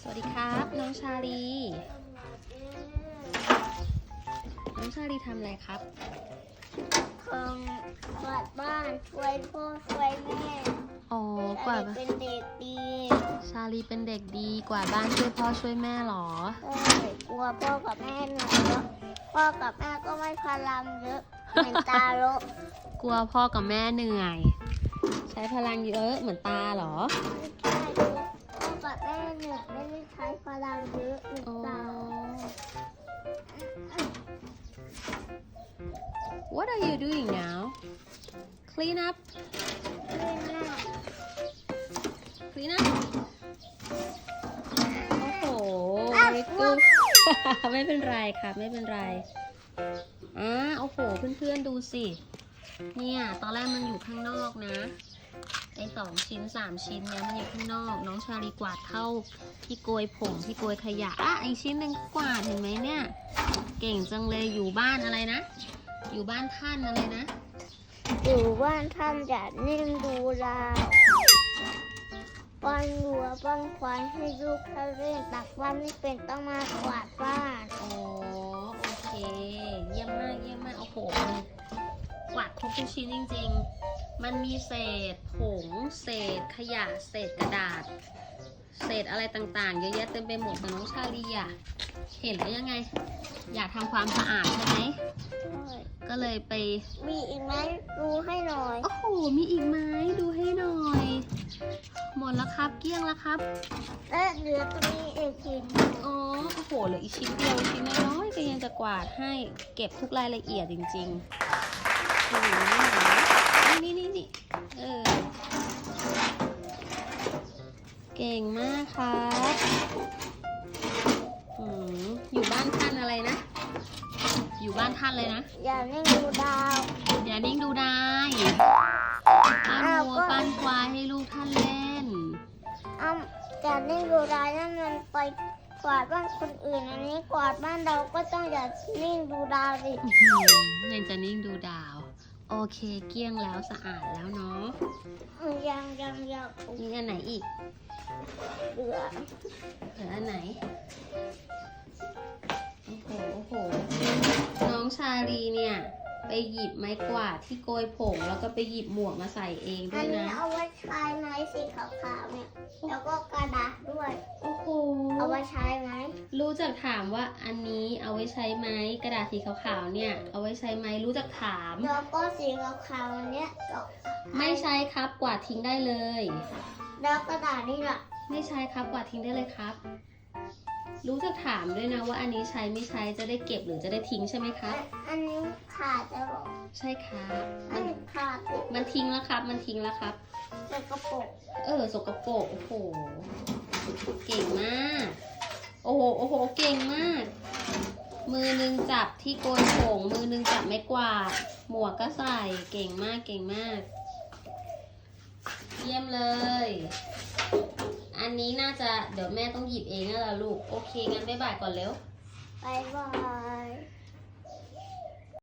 สวัสดีครับ น้องชาลี น้องชาลีทำอะไรครับคงกวาดบ้านช่วยพ่อช่วยแม่ อ๋อกวาดแต่เป็นเด็กดี ชาลีเป็นเด็กดีกว่าดบ้านช่วยพ่อช่วยแม่เหรอเออกลัวพ่อกับแม่เหนื่อยเยอะพ่อกับแม่ก็ไม่พลังเยอะเหมือนตาโลกลัวพ่อกับแม่เหนื่อย ใช้พลังเยอะเหมือนตาเหรอไม่ใช่พ่อ กับแม่เหนื่ยไม่ได้ใช้พลังเยอะหมือนอ๋อตา What are you doing now Clean up ไม่น่า Clean up โอ้โห very good ไม่เป็นไรครับไม่เป็นไรอ่าโอ้โห เพื่อนๆดูสิ เนี่ย ตอนแรกมันอยู่ข้างนอกนะ ไอ้สองชิ้นสามชิ้นเนี่ยมันอยู่ข้างนอก น้องชาลีกวาดเข้าที่โกยผงที่โกยขยะอะอีกชิ้นหนึ่งกวาดเห็นไหมเนี่ย เก่งจังเลยอยู่บ้านอะไรนะ อยู่บ้านท่านอะไรนะ อยู่บ้านท่านจะนิ่งดูดาวป้อนวัวป้อนควายให้ลูกเขาเล่นตักบ้านไม่เป็นต้องมากวาดบ้านอ๋อโอเค เยี่ยมมากเยี่ยมมากโอ้โหมันกวาดครบทุกชิ้นจริง ๆ มันมีเศษผง เศษขยะ เศษกระดาษ เศษอะไรต่างๆ เยอะแยะเต็มไปหมดแต่น้องชาลีอะเห็นแล้วยังไง อยากทำความสะอาดใช่ไหม ก็เลยไป มีอีกไหมดูให้หน่อย โอ้โห มีอีกไหมดูให้หน่อย หมดแล้วครับเกลี้ยงแล้วครับ และเหลือตรงนี้อีกทีอ๋อ โอ้โห เหลืออีกชิ้นเดียวชิ้นน้อยๆก็ยังจะกวาดให้เก็บทุกรายละเอียดจริงๆดูนี่นี่นี่นี่เออ เก่งมากครับอืมอยู่บ้านท่านอะไรนะ อยู่บ้านท่านเลยนะ อย่านิ่งดูดาว อย่านิ่งดูได้ปั้นวัวปั้นควายให้ลูกท่านเล่นอ้ำอย่านิ่งดูดาวนั่นมันไปกวาดบ้านคนอื่นอันนี้กวาดบ้านเราก็ต้องอย่านิ่งดูดาวสิอื้อหือเนนจะนิ่งดูดาว โอเคเกลี้ยงแล้วสะอาดแล้วเนาะยังยังยังมีอันไหนอีกเหลือเหลืออันไหนโอ้โหโอ้โห ไปหยิบไม้กวาดที่โกยผง แล้วก็ไปหยิบหมวกมาใส่เองด้อัวนยนี้นะ เอาไว้ใช้ไหมสีขาวๆเนี่ย แล้วก็กระดาษด้วย โอ้โห เอาไว้ใช้ไหมรู้จักถามว่าอันนี้เอาไว้ใช้ไหมกระดาษสีขาวๆเนี่ย เอาไว้ใช้ไหมรู้จักถาม แล้วก็สีขาวๆอันเนี้ยก็ไม่ใช้ครับกวาดทิ้งได้เลย แล้วกระดาษนี่ล่ะไม่ใช้ครับกวาดทิ้งได้เลยครับ รู้จักถามด้วยนะว่าอันนี้ใช้ไม่ใช้จะได้เก็บหรือจะได้ทิ้งใช่ไหมครับ อันนี้ขาดจะหรอใช่ครับอัมันนนี้ขาดมันทิ้งแล้วครับ มันทิ้งแล้วครับจะกระปุกเออสกปรกโอ้โหเก่งมาก โอ้โหโอ้โหเก่งมาก มือหนึงจับที่โกนผงมือหนึงจับไม้กวาดหมวกก็ใส่เก่งมากเก่งมาก เยี่ยมเลย อันนี้น่าจะเดี๋ยวแม่ต้องหยิบเองนั่นแหละลูก โอเคงั้นบ๊ายบายก่อนเร็ว บายบาย